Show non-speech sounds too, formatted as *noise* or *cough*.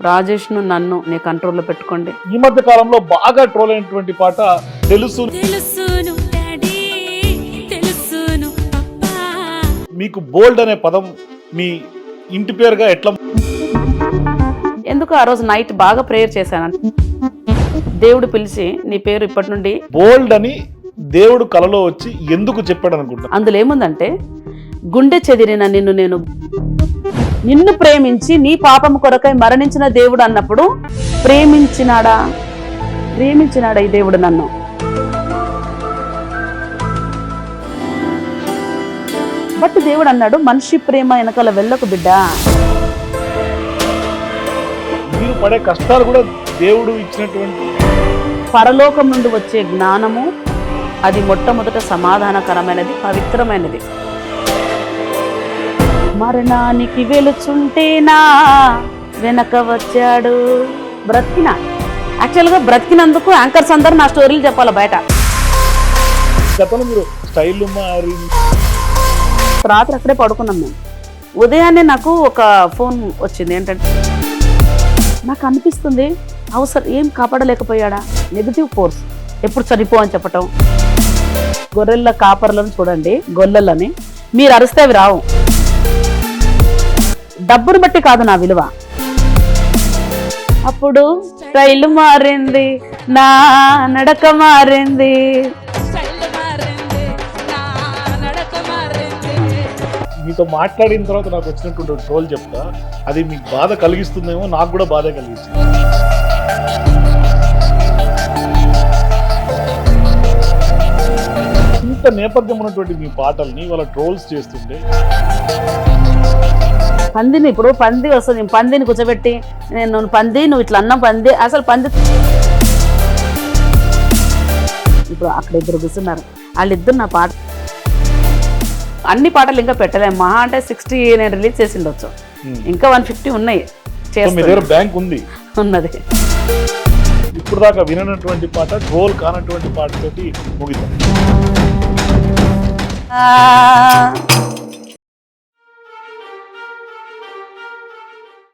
రాజేష్ను నన్ను నీ కంట్రోల్లో పెట్టుకోండి. ఈ మధ్య కాలంలో బాగా ట్రోల్ అయినటువంటి పాట తెలుసు. తెలుసును డాడీ తెలుసును పప్పా. మీకు బోల్డ్ అనే పదం మీ ఇంటి పేరుగా ఎట్లా ఎందుకు ఆ రోజు నైట్ బాగా ప్రేయర్ చేశాను? దేవుడు పిలిచి నీ పేరు ఇప్పటి నుండి బోల్డ్ అని దేవుడు కలలో వచ్చి ఎందుకు చెప్పాడు అనుకుంటా అందులో ఏముందంటే గుండె చెదిరిన నిన్ను నేను నిన్ను ప్రేమించి నీ పాపము కొరకై మరణించిన దేవుడు అన్నప్పుడు ప్రేమించినాడా? ప్రేమించినాడా ఈ దేవుడు నన్ను? బట్ దేవుడు అన్నాడు మనిషి ప్రేమ వెనకాల వెళ్ళకు బిడ్డ. మీరు పడే కష్టాలు కూడా దేవుడు ఇచ్చినటువంటి పరలోకం నుండి వచ్చే జ్ఞానము అది మొట్టమొదట సమాధానకరమైనది పవిత్రమైనది. మరణానికి వెలుచుంటేనా? వెనక వచ్చాడు. బ్రతికిన. యాక్చువల్గా బ్రతికినందుకు యాంకర్స్ అందరూ నా స్టోరీలు చెప్పాలి బయట. గతంలో మీరు స్టైల్ మారి రాత్రి అక్కడే పడుకున్నాం మేము. ఉదయాన్నే నాకు ఒక ఫోన్ వచ్చింది ఏంటంటే నాకు అనిపిస్తుంది అవసరం ఏం కాపాడలేకపోయాడా? నెగిటివ్ ఫోర్స్ ఎప్పుడు చనిపో అని చెప్పటం. గొర్రెల కాపర్లను చూడండి గొల్లలని. మీరు అరిస్తే అవి రావు. డబ్బును బట్టి కాదు నా విలువ. అప్పుడు స్టైల్ మారింది నా నడక మారింది. మారింది నా నడక మారింది మీతో మాట్లాడిన తర్వాత నాకు వచ్చినటువంటి ట్రోల్ చెప్తా. అది మీకు బాధ కలిగిస్తుందేమో నాకు కూడా బాధ కలిగిస్తుంది. ఇంత నేపథ్యం ఉన్నటువంటి మీ పాటల్ని వాళ్ళ ట్రోల్స్ చేస్తుంటే. పందిని ఇప్పుడు పంది వస్తుంది. నేను పందిని కూర్చోబెట్టి నేను నువ్వు పంది నువ్వు ఇట్లా అన్న పంది అసలు పంది ఇప్పుడు అక్కడ ఇద్దరు కూర్చున్నారు. వాళ్ళిద్దరు నా పాట అన్ని పాటలు ఇంకా పెట్టలేము మహా అంటే సిక్స్టీ నేను రిలీజ్ చేసి ఉండొచ్చు Hmm. ఇంకా వన్ ఫిఫ్టీ ఉన్నాయి. దగ్గర బ్యాంక్ ఉంది. *laughs* ఉన్నది. ఇప్పుడు దాకా విననటువంటి పాట ట్రోల్ కానటువంటి పాటతోటి ముగిద్దాం.